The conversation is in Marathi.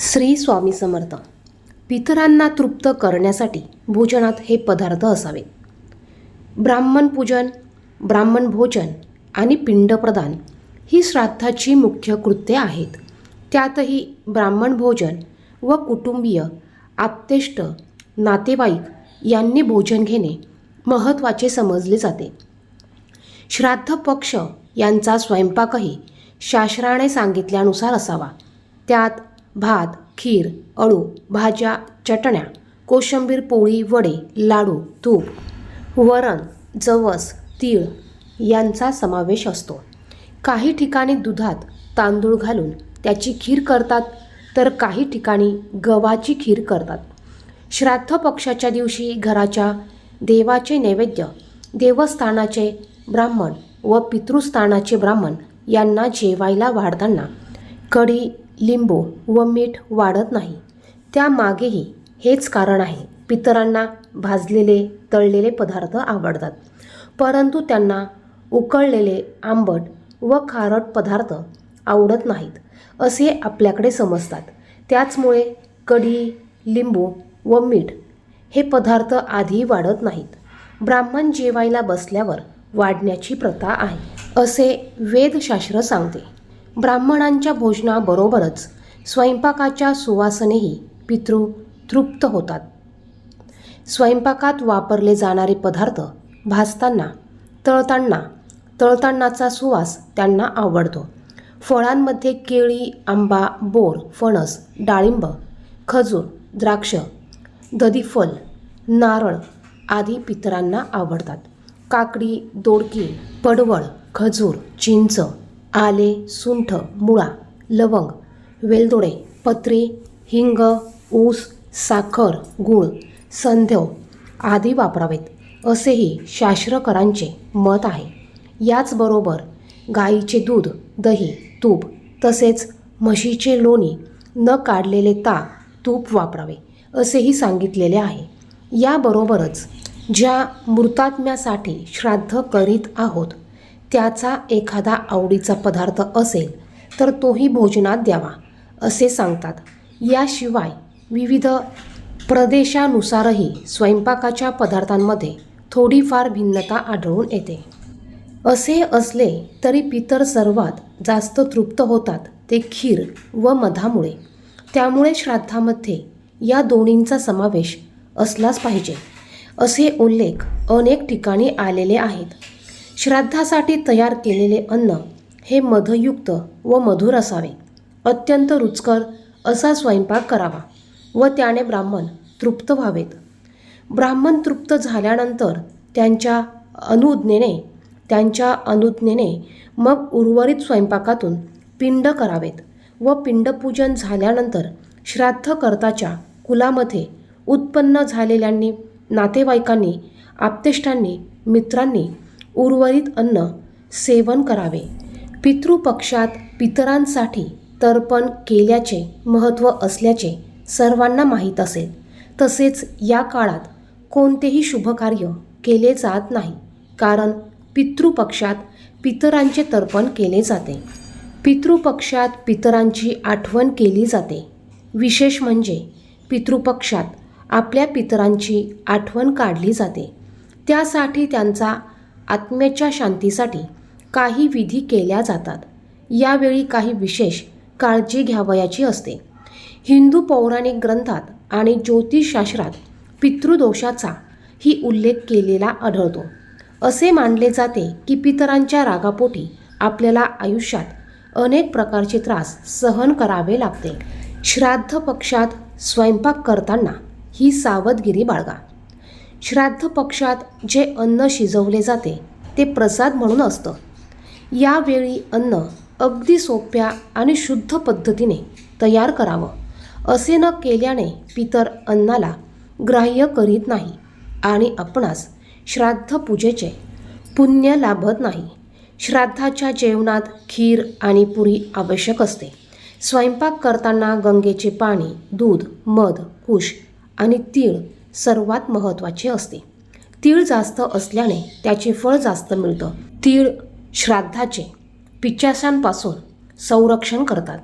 श्री स्वामी समर्थ. पितरांना तृप्त करण्यासाठी भोजनात हे पदार्थ असावेत ब्राह्मण पूजन ब्राह्मण भोजन आणि पिंडप्रदान ही श्राद्धाची मुख्य कृत्ये आहेत. त्यातही ब्राह्मण भोजन व कुटुंबीय आप्तेष्ट नातेवाईक यांनी भोजन घेणे महत्त्वाचे समजले जाते. श्राद्ध पक्ष यांचा स्वयंपाकही शास्त्राने सांगितल्यानुसार असावा. त्यात भात खीर अळू भाज्या चटण्या कोशिंबीर पोळी वडे लाडू तूप वरण जवस तीळ यांचा समावेश असतो. काही ठिकाणी दुधात तांदूळ घालून त्याची खीर करतात तर काही ठिकाणी गव्हाची खीर करतात. श्राद्ध पक्षाच्या दिवशी घराच्या देवाचे नैवेद्य देवस्थानाचे ब्राह्मण व पितृस्थानाचे ब्राह्मण यांना जेवायला वाढताना कढी लिंबू व मीठ वाढत नाही. त्यामागेही हेच कारण आहे. पितरांना भाजलेले तळलेले पदार्थ आवडतात. परंतु त्यांना उकळलेले आंबट व खारट पदार्थ आवडत नाहीत असे आपल्याकडे समजतात. त्याचमुळे कढी लिंबू व मीठ हे पदार्थ आधी वाढत नाहीत. ब्राह्मण जेवायला बसल्यावर वाढण्याची प्रथा आहे असे वेदशास्त्र सांगते. ब्राह्मणांच्या भोजनाबरोबरच स्वयंपाकाच्या सुवासनेही पितृ तृप्त होतात. स्वयंपाकात वापरले जाणारे पदार्थ भाजताना तळताना तळतानाचा सुवास त्यांना आवडतो. फळांमध्ये केळी आंबा बोर फणस डाळिंब खजूर द्राक्ष दधीफल नारळ आदी पितरांना आवडतात. काकडी दोडकी पडवळ खजूर चिंच आले सुंठ मुळा लवंग वेलदोडे पत्री हिंग ऊस साखर गूळ संध्यव आदी वापरावेत. असेही शास्त्रकरांचे मत आहे. याचबरोबर गाईचे दूध दही तूप तसेच म्हशीचे लोणी न काढलेले ता तूप वापरावे असेही सांगितलेले आहे. याबरोबरच ज्या मृतात्म्यासाठी श्राद्ध करीत आहोत त्याचा एखादा आवडीचा पदार्थ असेल तर तोही भोजनात द्यावा असे सांगतात. याशिवाय विविध प्रदेशानुसारही स्वयंपाकाच्या पदार्थांमध्ये थोडीफार भिन्नता आढळून येते. असे असले तरी पितर सर्वात जास्त तृप्त होतात ते खीर व मधामुळे. त्यामुळे श्राद्धामध्ये या दोन्हींचा समावेश असलाच पाहिजे. असे उल्लेख अनेक ठिकाणी आलेले आहेत. श्राद्धासाठी तयार केलेले अन्न हे मधयुक्त व मधुर असावे. अत्यंत रुचकर असा स्वयंपाक करावा व त्याने ब्राह्मण तृप्त व्हावेत. ब्राह्मण तृप्त झाल्यानंतर त्यांच्या अनुज्ञेने त्यांच्या अनुज्ञेने मग उर्वरित स्वयंपाकातून पिंड करावेत व पिंडपूजन झाल्यानंतर श्राद्धकर्ताच्या कुलामध्ये उत्पन्न झालेल्यांनी नातेवाईकांनी आप्तेष्टांनी मित्रांनी उर्वरित अन्न सेवन करावे. पितृपक्षात पितरांसाठी तर्पण केल्याचे महत्त्व असल्याचे सर्वांना माहीत असेल. तसेच या काळात कोणतेही शुभकार्य केले जात नाही कारण पितृपक्षात पितरांचे तर्पण केले जाते. पितृपक्षात पितरांची आठवण केली जाते. विशेष म्हणजे पितृपक्षात आपल्या पितरांची आठवण काढली जाते. त्यासाठी त्यांचा आत्म्याच्या शांतीसाठी काही विधी केल्या जातात. यावेळी काही विशेष काळजी घ्यावयाची असते. हिंदू पौराणिक ग्रंथात आणि ज्योतिषशास्त्रात पितृदोषाचा ही उल्लेख केलेला आढळतो. असे मानले जाते की पितरांच्या रागापोटी आपल्याला आयुष्यात अनेक प्रकारचे त्रास सहन करावे लागते. श्राद्ध पक्षात स्वयंपाक करताना ही सावधगिरी बाळगा. श्राद्ध पक्षात जे अन्न शिजवले जाते ते प्रसाद म्हणून असतं. यावेळी अन्न अगदी सोप्या आणि शुद्ध पद्धतीने तयार करावं असे न केल्याने पितर अन्नाला ग्राह्य करीत नाही आणि आपणास श्राद्ध पूजेचे पुण्य लाभत नाही. श्राद्धाच्या जेवणात खीर आणि पुरी आवश्यक असते. स्वयंपाक करताना गंगेचे पाणी दूध मध कुश आणि तीळ सर्वात महत्त्वाचे असते. तीळ जास्त असल्याने त्याचे फळ जास्त मिळतं. तीळ श्राद्धाचे पिचासांपासून संरक्षण करतात.